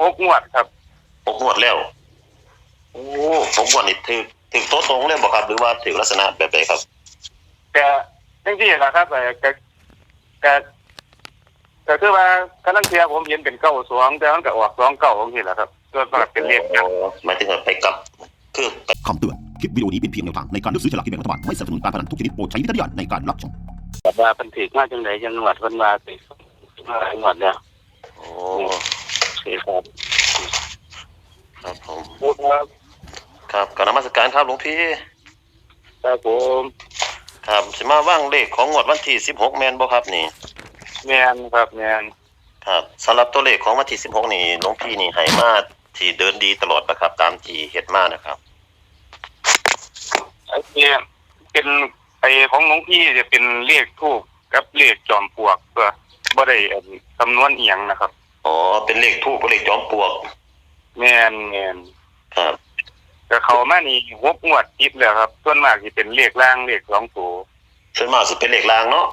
หกงวดครับหกงวดแล้ว โอ้หกงวดนี่ถือถือโต๊ะตรงเลยบ่ครับหรือว่าถือลักษณะแบบใดครับแต่จริงๆนะครับแต่แต่แต่แต่คือว่าคณะเทียผมเห็นเป็นเก้าสองแต่มันก็ออกสองเก้าของที่แหละครับก็แบบเป็นเลขอ๋อหมายถึงว่าไปกลับคือไปคำเตือนคลิปวิดีโอนี้เป็นเพียงแนวทางในการเลือกซื้อฉลากกินแบ่งรัฐบาลไม่สนับสนุนการพนันทุกชนิดโปรดใช้วิจารณญาณในการรับชมแบบว่าเป็นถีกมาจังไหนจังหวัดเพิ่นว่าติมาหลายงวดแล้วโอ้สี ครับครับผมพูดครับครับกรารนมัสการครับหลวงพี่ ครับผมครับสิมาว่างเลขของงวดวันที่16แม่นบ่ครับนี่แมนครับแมนครับสำหรับตัวเลขของวันที่16นี่หลวงพี่นี่ให้มาที่เดินดีตลอดนะครับ ตามที่เฮ็ดมานะครับไอ้เนี่ยเป็นไอ้ของหลวงพี่จะเป็นเลขทูกกับเลขจอมปลวกก็บ่ได้อันคำนวณเอียงนะครับ อ๋อ เป็นเลขทูปเลขจอมปลวก แมนแมนครับก็เขามานี่หกงวดติดแล้วครับ ส่วนมากที่เป็นเลขล่างเลขสองตัวส่วนมากสิเป็นเลขลางเนาะ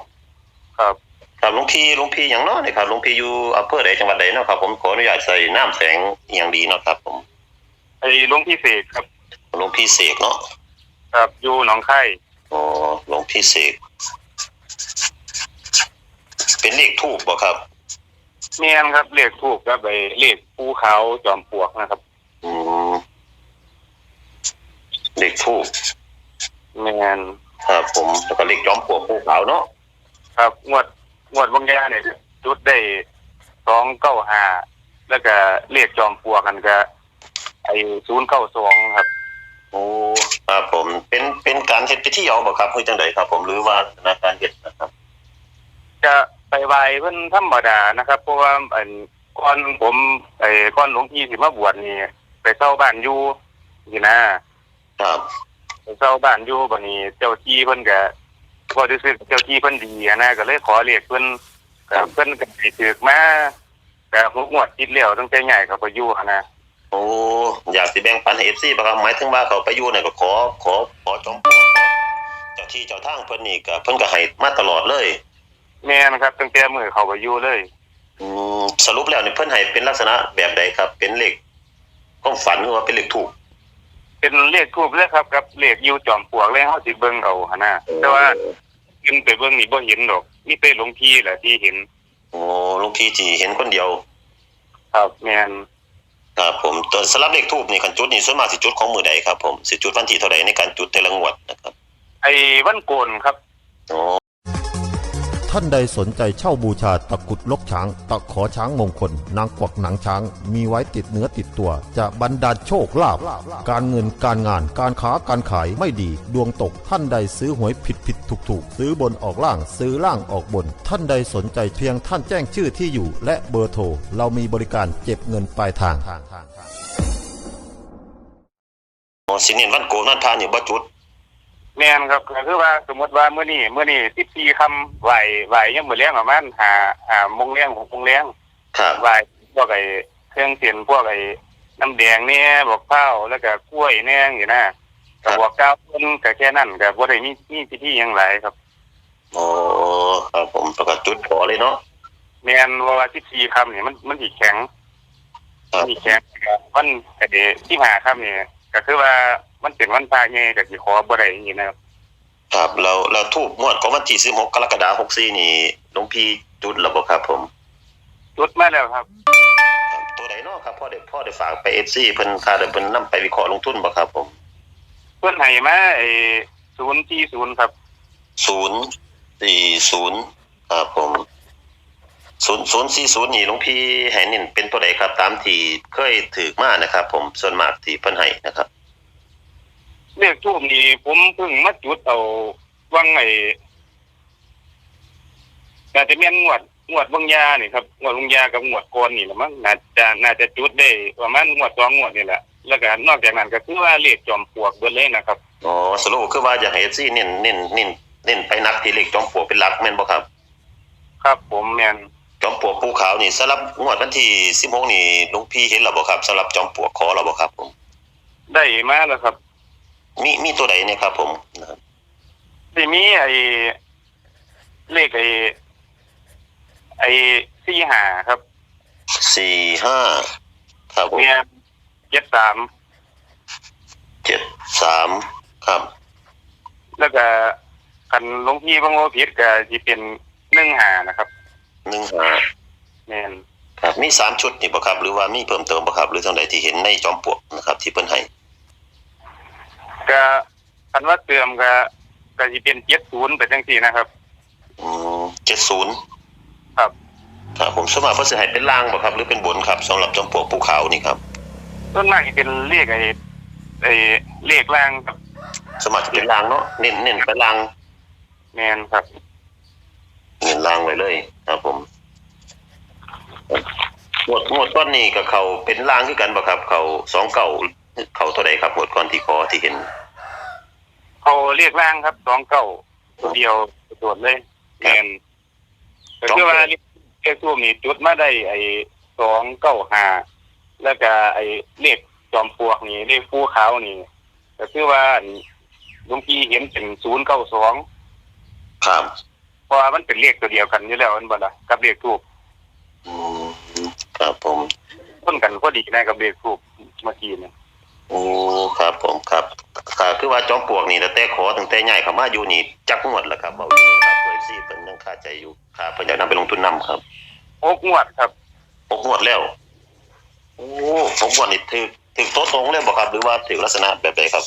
ครับ ครับหลวงพี่หลวงพี่หยังเนาะนี่ครับหลวงพี่อยู่อำเภอใดจังหวัดใดเนาะครับ ผมขออนุญาตใส่น้ำแสงอหย่างดีเนาะครับ ผมไอ้หลวงพี่เสกครับ หลวงพี่เสกเนาะ ครับอยู่หนองไข่อ๋อ หลวงพี่เสก เป็นเลขทูปบ่ครับ แมนครับเลขทูกกับไอ้เลขภูเขาจอมปลวกนะครับอืมเลขทูปแมนครับผมแล้วก็เลขจอมปลวกภูเขาเนาะครับ งวดงวดบางยาเนี่ยจุดได้สองเก้าห้าแล้วก็เลขจอมปลวกกันก็ไอ้ศูนย์เก้าสองครับ โอ้ครับผมเป็นเป็นการเฮ็ดพิธีเอาบ่ครับคือจังไดครับ ผมหรือว่าธนาการเฮ็ดนะครับ จะ ไปไหวเพิ่นธรรมดานะครับ เพราะว่าอันก่อนผมไอ้ก่อนหลวงพี่สิมาบวชนี่ไปเช่าบ้านอยู่นี่นะครับไปเช่าบ้านอยู่บัดนี้เจ้าที่เพิ่นก็พอรู้สึกเจ้าที่เพิ่นดีอะนะก็เลยขอเรียกเพิ่นก็เพิ่นก็สิถึกมาแต่หกงวดติดแล้วตั้งแต่ใหญ่ก็ไปอยู่อะนะโอ้อยากสิแบ่งปันให้ FC บ่ครับหมายถึงว่าเขาไปอยู่เนี่ยก็ขอขอขอจอมปลวกขอเจ้าที่เจ้าทางเพิ่นนี่ก็เพิ่นก็ให้มาตลอดเลย แม่นครับตั้งแต่มื้อเขาไปอยู่เลยอืมสรุปแล้วนี่เพิ่นให้เป็นลักษณะแบบใดครับ เป็นเลขความฝันหรือว่าเป็นเลขถูก เป็นเลขทูบเลยครับกับเลขอยู่จอมปลวกเลยเฮาสิเบิ่งเอาหั่นนะแต่ว่าขึ้นไปเบิ่งนี่บ่เห็นดอกมีแต่หลวงพี่แหละที่เห็น โอ้หลุงพี่ที่เห็นคนเดียว ครับแม่นครับผมตัวสำหรับเลขทูบนี่คันจุดนี่ส่วนมากสิจุดของมือใดครับผมสิจุดวันที่เท่าใดในการจุดแต่ละงวดนะครับ ไอ้วันโกนครับ โอ้ ท่านใดสนใจเช่าบูชาตะกุดลกช้าง ตะขอช้างมงคล นางกวักหนังช้าง มีไว้ติดเนื้อติดตัว จะบรรดาลโชคลาภการเงินการงานการค้าการขายไม่ดี ดวงตกท่านใดซื้อหวยผิดผิดถูกถูกซื้อบนออกล่างซื้อล่างออกบน ท่านใดสนใจเพียงท่านแจ้งชื่อที่อยู่ และเบอร์โทรเรามีบริการเก็บเงินปลายทางโอ้สิเน้นวันโกนวันพานี่บ่จุด แม่นครับก็คือว่าสมมติว่ามื้อนี้มื้อนี้14ค่ำไหวไหวยังมื้อแลงประมาณหาหาโมงแลง6โมงแลงครับไหวพวกไอ้เครื่องเสียนพวกไอ้น้ำแดงเนี่ยบอกเผาแล้วก็กล้วยแน่อย่างนะก็บอกกล่าวเพิ่นก็แค่นั้นก็บ่ได้มีมีพิธีหยังหลายครับโอ้ครับผมแล้วก็จุดขอเลยเนาะแม่นว่า14ค่ำนี่มันมันสิแข็งครับมีแข็งวันก็ได้15ค่ำนี่ก็คือว่า มันเป็นวันพระใหญ่ก็สิขอบ่ได้อย่างนี้นะครับครับแล้วแล้วทูบงวดของวันที่16กรกฎาคม64นี่หลวงพี่จุดแล้วบ่ครับผมจุดมาแล้วครับครับตัวใดเนาะครับพ่อได้พ่อได้ฝากไป FC เพิ่นค่าได้เพิ่นนํไปวิเคราะห์ลงทุนบ่ครับผม เพื่อนให้มาไอ้ศูนย์ที่ศูนย์ครับ040ครับผม0040นี่หลวงพี่ให้เน้นเป็นตัวใดครับ ตามที่เคยถือมานะครับ ผมส่วนมากที่เพิ่นให้นะครับ เลขทูบนี่ผมเพิ่งมาจุดเอาวังไอ้น่าจะเป็นงวดงวดบางยานี่ครับงวดบางยากับงวดก่อนนี่แหละมั้งน่าจะน่าจะจุดได้ประมาณงวดสองงวดนี่แหละแล้วก็นอกจากนั้นก็คือว่าเลขจอมปลวกเบิดเลยนะครับอ๋อสรุปคือว่าอยากให้ FC เน้นเน้นเน้นเน้นไปนักที่เลขจอมปลวกเป็นหลักแม่นบ่ครับ ครับ ผมแม่นจอมปลวกภูเขานี่สำหรับงวดวันที่16นี่หลวงพี่เห็นแล้วบ่ครับสำหรับจอมปลวกขอแล้วบ่ครับ ผม ได้มาแล้วครับ มีมีตัวใดเนี่ยครับผมนะครับทีมีไอ้เลขไอ้ไอ้สี่หาครับสี่ห้าครับผมเมียเจ็ดสามเจ็ดสามครับ แล้วก็คันหลวงพี่บางโอผิดก็จะเป็นหนึ่งหานะครับหนึ่งห้าแม่นครับมีสามชุดนี่บ่ครับ หรือว่ามีเพิ่มเติมบ่ครับ หรือทางใดที่เห็นในจอมปลวกนะครับ ที่เพิ่นให้ ก็คันว่าเติมก็ก็จะเป็นเจ็ดศูนย์ไปจังสี่นะครับ อืมเจ็ดศูนย์ครับ ครับผมสวนมากเพิ่นสิให้เป็นล่างบ่ครับ หรือเป็นบนครับสำหรับจอมปลวกภูเขานี่ครับต้นมากจะเป็นเลขไอ้ไอ้เลขล่างครับสวนมากจะเป็นล่างเนาะเน้นเน้นไปล่างแมนครับ เน้นล่างไว้เลย ครับผมหมวดหมวดก้อนนี้กับเขาเป็นล่างคือกันบ่ครับ เขาสองเก่าเขาตัวใดครับหมวดก้อนที่คอที่เห็น เขาเรียกล่างครับสองเก้าตัวเดียวตรวจเลยแมนก็คือว่าเลขทูบนี่จุดมาได้ไอ้สองเก้าห้าแล้วก็ไอ้เลขจอมปลวกนี่เลขภูเขานี่ก็คือว่าหลุงพี่เห็นเป็นศูนย์เก้าสองครับเพราะว่ามันเป็นเลขตัวเดียวกันอยู่แล้วมันบ่ล่ะกับเลขทูบอืมครับผมต้นกันพอดีนะกับเลขทูบเมื่อกี้เนี่ยโอ้ครับผมครับ ค่ะคือว่าจอมปลวกนี่แต่แต่ขอตั้งแต่ใหญ่เข้ามาอยู่นี่จักงวดแล้วครับเอาอยู่นี่ครับเพื่อซี่เพิ่นยังคาใจอยู่ครับเพิ่นอยากนำไปลงทุนนํครับหกงวดครับหกงวดแล้วโอ้หกงวดนี่ถือถือโต๊ะตรงเลยบ่ครับ หรือว่าถือลักษณะแบบใดครับ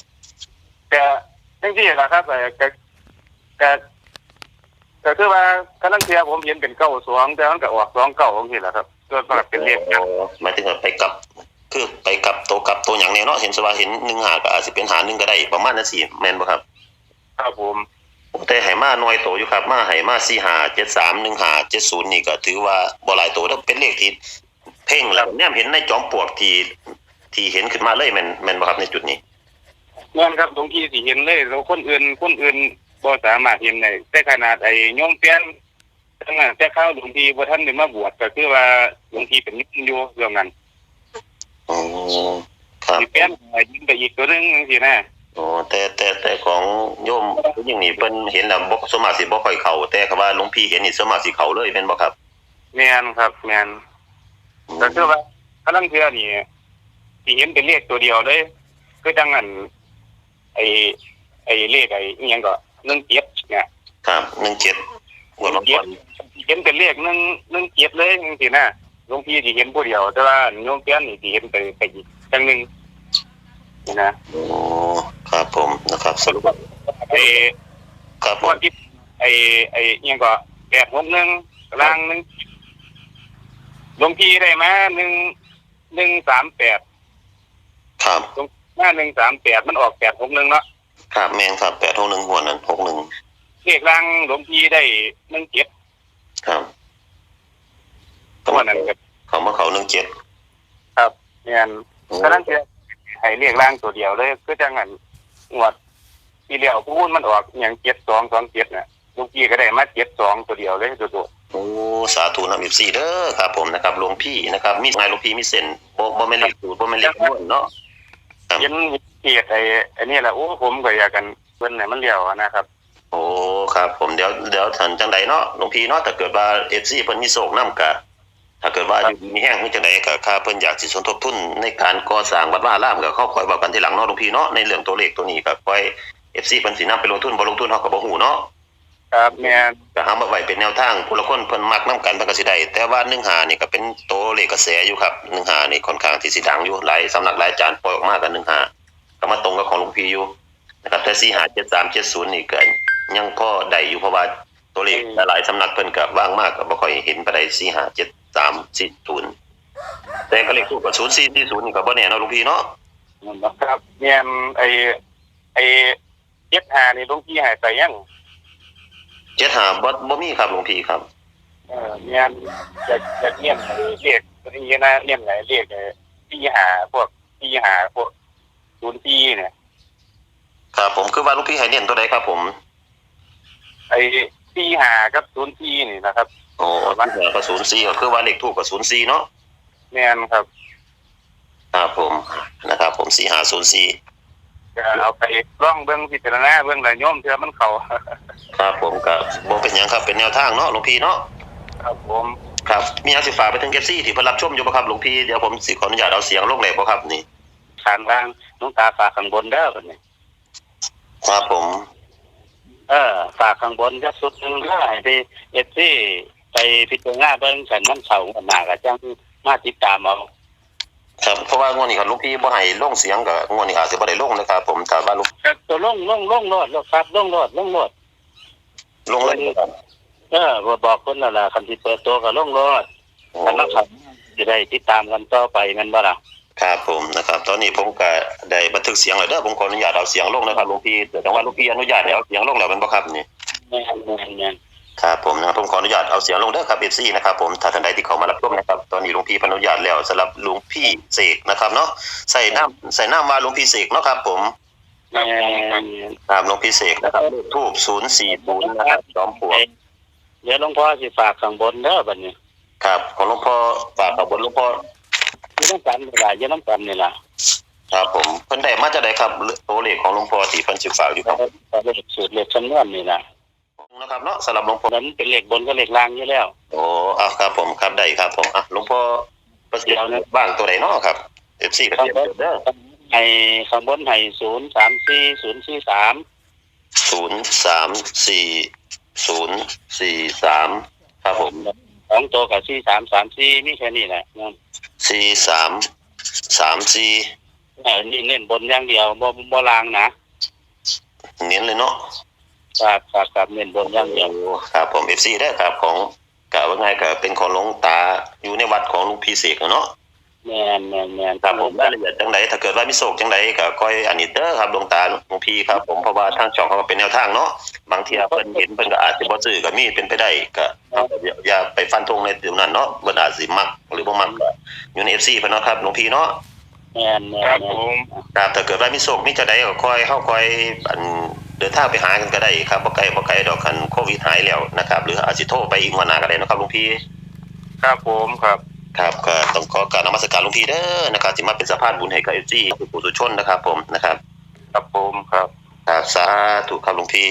ก็จังซี่ล่ะครับแต่ก็ก็ก็คือว่ากำลังเทียผมเห็นเป็นเก้าสองแต่มันก็ออกสองเก้าจังซี่ล่ะครับก็มันเป็นเลขอ๋อหมายถึงว่าไปกลับ คือไปกลับโตวกลับตัวอย่างแนวเนาะเห็นสว่าเห็น1หาก็อาจสิเป็นหาหนึ่งก็ได้ประมาณนั้นสิแม่นบ่ครับครับผมแต่ไหมาน้อยโตอยู่ครับ มาไหมาสี่หาเจ็ดสามหนึ่งหาเจ็ดศูนย์นี่ก็ถือว่าบ่หลายโตแล้วเป็นเลขที่เพ่งแล้วเนี่ยเห็นในจอมปลวกที่ที่เห็นขึ้นมาเลยแม่นแม่นบ่ครับในจุดนี้เงื่อนครับตรงที่สิเห็นเลยแล้วคนอื่นคนอื่นบ่สามารถเห็นได้แต่ขนาดไอ้โยมเปี้ยนทั้งนั้นแต่เข้าหลวงพี่บ่ทันได้มาบวชก็คือว่าหลวงพี่เป็นนิมอยู่เรื่องนั้น อ๋อครับสิเปี้ยนยิงไปอีกตัวหนึงจังซี่นะอ๋อแต่แต่แต่ของโยมผู้หญิงนี่เพิ่นเห็นแล้วบ่สวนมากสิบ่ค่อยเข้าแต่คำว่าหลวงพี่เห็นนี่สวนมากสิเข้าเลยแม่นบ่ครับแม่นครับแม่นก็คือว่าพลังเทือนี่ที่เห็นเป็นเลขตัวเดียวเลยคือจังนั้นไอ้ไอ้เลขไอ้อิหยังก็หนึ่งเจ็ดเนี่ย ครับ17งวดหนึ่มังนเจ็ก่อดนเห็นเป็นเลขหนึ่งหนึ่งเจ็ดเลยจริงๆนะ หลวงพี่ที่เห็นผู้เดียว แต่ว่าโยมเพี้ยนนี่ที่เห็นไปไปอีกจังหนึ่งนี่นะอ๋อครับผมนะครับ สรุปว่าไอ้ครับผพวมกที่ไอ้ไอ้อิหยังก็แปดหกหนึ่งล่างหนึ่งหลวงพี่ได้มาหนึ่งหนึ่งสามแปดครับหน้าหนึ่งสามแปดมันออกแปดหกหนึ่งเนาะครับแม่นครับ861หัวนั้น61เลขล่างหลวงพี่ได้หนึ่งเจ็ดครับ ตัวนั้นก็เขามาเขา17ครับเนี่ยฉะนั้นจะให้เลขล่างตัวเดียวเลยก็จังงั้นงวดที่เดียวพูดมันออกอย่างเจ็ดสองสองเจ็ดน่ะหลวงพี่ก็ได้มาเจ็ดสองตัวเดียวเลยตัวตัวโอ้สาธุนำ14เด้อครับ ผมนะครับหลวงพี่นะครับ มีไงหลวงพี่มีเส้นบ่บ่แม่นเลขสูตรบ่แม่นเลขคำนวณเนาะครับเห็นเกียรติไอ้ไอ้นี่แหละโอ้ผมก็อยากกันเพิ่นไหนมันเลี้ยวอะนะครับโอ้ครับ ผมเดี๋ยวเดี๋ยวทันจังใดเนาะหลวงพี่เนาะถ้าเกิดว่า FC เพิ่นมีโศกนำกะ ถ้าเกิดว่าอยู่ดีมีแห้งคือจังไดก็ค่าเพิ่นอยากสิสมทบทุนในการก่อสร้างวัดว่าอารามก็เขาคอยบอกกันทีหลังเนาะหลวงพี่เนาะในเรื่องตัวเลขตัวนี้ก็คอย FC เพิ่นสินำไปลงทุนบ่ลงทุนเฮาก็บ่ฮู้เนาะครับแม่นก็หามาไว้เป็นแนวทางผู้ละคนเพิ่นมักนํกันเพิ่นก็สิได้แต่ว่า15นี่ก็เป็นตัวเลขกระแสอยู่ครับ15นี่ค่อนข้างที่สิดังอยู่หลายสำนักหลายอาจารย์ปล่อยออกมากัน15ก็มาตรงกับของหลวงพี่อยู่นะครับแต่457370นี่ก็ยังพอได้อยู่เพราะว่าตัวเลขหลายๆสำนักเพิ่นก็ว่างมากก็บ่ค่อยเห็นปานใด 457340แต่ก็เลขคู่กับ0440นี่ก็บ่แน่เนาะหลวงพี่เนาะครับแม่นไอ้ไอ้เจ็ดหานี่หลวงพี่ใหายไปยัง75บ่บ่มีครับหลวงพี่ครับ เออแม่นจะจะเลี่ยมเลขนี่นะเลี่ยมไหนเลขไอ้ที่หาพวกที่หาพวกศูนย์ที่เนี่ยครับผมคือว่าหลวงพี่ให้เน้นตัวใดครับผม ไอ้ที่หากับศูนย์ที่นี่นะครับ โอ้ที่เหลือก็04ก็คือว่าเลขทูปก็04เนาะแม่นครับครับผมนะครับ ผมสี่ห้าศูนย์สี่ก็เอาไปร่องเบื้องพิจารณาเบื้องหลายโยมเพื่อมันเขาครับผมกับโบเป็นหยังครับเป็นแนวทางเนาะหลวงพี่เนาะครับผมคครับมีหยังสิฝากไปถึง FC ที่เพิ่นรับชมอยู่บ่ครับหลวงพี่เดี๋ยวผมสิขออนุญาตเอาเสียงลงเลยบ่ครับนี่ทางล่างหลวงตาฝากข้างบนเด้อบัดนี้ครับผม เออฝากข้างบนจะสุดหนึงก็ให้ไปเอฟซี ไปพิจารณาเบิ่งฉันมันเสาร์หน้าก็จังมาติดตามเอาครับเพราะว่างวดนี้ครับหลวงพี่บ่ให้ลงเสียงก็งวดนี้อาจสิบ่ได้ลงนะครับ ผมถ้าว่าลงตัวลงลงลงโลดลงครับลงโลดลงโลดลงเลยครับเออบ่บอกคนนั่นล่ะคันที่เปิดตัวก็ลงโลดคันนักขับจะได้ติดตามกันต่อไปแม่นบ่ล่ะครับผมนะครับ ตอนนี้ผมก็ได้บันทึกเสียงแล้วเด้อผมขออนุญาตเอาเสียงลงนะครับหลวงพี่แต่ว่าหลวงพี่อนุญาตให้เอาเสียงลงแล้วแม่นบ่ครับนี่แม่นแม่นแม่น ครับผมนะครับผมขออนุญาตเอาเสียงลงเด้อครับ FC นะครับผมถ้าท่านใดที่เข้ามารับชมนะครับตอนนี้หลวงพี่อนุญาตแล้วสำหรับหลวงพี่เสกนะครับเนาะใส่น้ำใส่น้ำว่าหลวงพี่เสกเนาะครับผมแม่นครับหลวงพี่เสกนะครับเลขทูบ040นะครับจอมปลวกเดี๋ยวหลวงพ่อสิฝากข้างบนเด้อบัดนี้ ครับ ของหลวงพ่อฝากกับบนหลวงพ่ออยู่น้ำกันนี่ล่ะอยู่น้ำกันนี่ล่ะครับผมเพิ่นได้มาจากไหนครับตัวเลขของหลวงพ่อที่เพิ่นสิฝากอยู่ครับเลขสูตรเลขคำนวณนี่ล่ะ นะครับเนาะสำหรับหลวงพ่อนั้นเป็นเลขบนก็เลขล่างอยู่แล้วโอ้อะครับผมครับได้ครับผมอะหลวงพ่อประสิทธิ์บ้างตัวไหนเนาะครับ FC ก็เตรียมเด้อให้ข้างบนให้ศูนย์สามสี่ศูนย์สี่สามศูนย์สามสี่ศูนย์สี่สามครับผมสองตัวกับสี่สามสามสี่มีแค่นี้แหละนะสี่สามสามสี่เออนี่เล่นบนอย่างเดียวบ่บ่ลางนะ เน้นเลยเนาะ ครับครับครับเล่นบนอย่างเดียวครับผมเอฟซีได้อครับของกะว่าไงก็เป็นของหลวงตาอยู่ในวัดของหลุงพี่เสกเนาะแม่นแม่นแม่นครับผมรายละเอียดจังไดถ้าเกิดว่ามีโศกจังไดก็ค่อยอันนี้เด้อครับหลวงตาหลวงพี่ครับผมเพราะว่าทางช่องเขาก็เป็นแนวทางเนาะบางทีเพิ่นเห็นเพิ่นก็อาจสิบ่ซื้อก็มีเป็นไปได้ก็อย่าอย่าไปฟันธงในตรงนั้นเนาะเพิ่นอาจสิมักหรือบ่มักก็อยู่ใน FC เพิ่นเนาะครับหลวงพี่เนาะแม่นแม่นแม่นครับถ้าเกิดว่ามีโศกมีจะได้ก็ค่อยเข้าค่อยอันเดินทางไปหากันก็ได้ครับบ่ไกลบ่ไกลดอกคันโควิดหายแล้วนะครับ หรืออาจสิโทรไปอีกวันหน้าก็ได้นะครับหลวงพี่ครับผมครับครับก็ต้องขอกรารนมัสการหลวงพี่เด้อนะครับที่มาเป็นสะพานบุญให้กับ FG ผู้สุชนนะครับ ผมนะครับ ครับผมครับครับสาธุครับหลวงพี่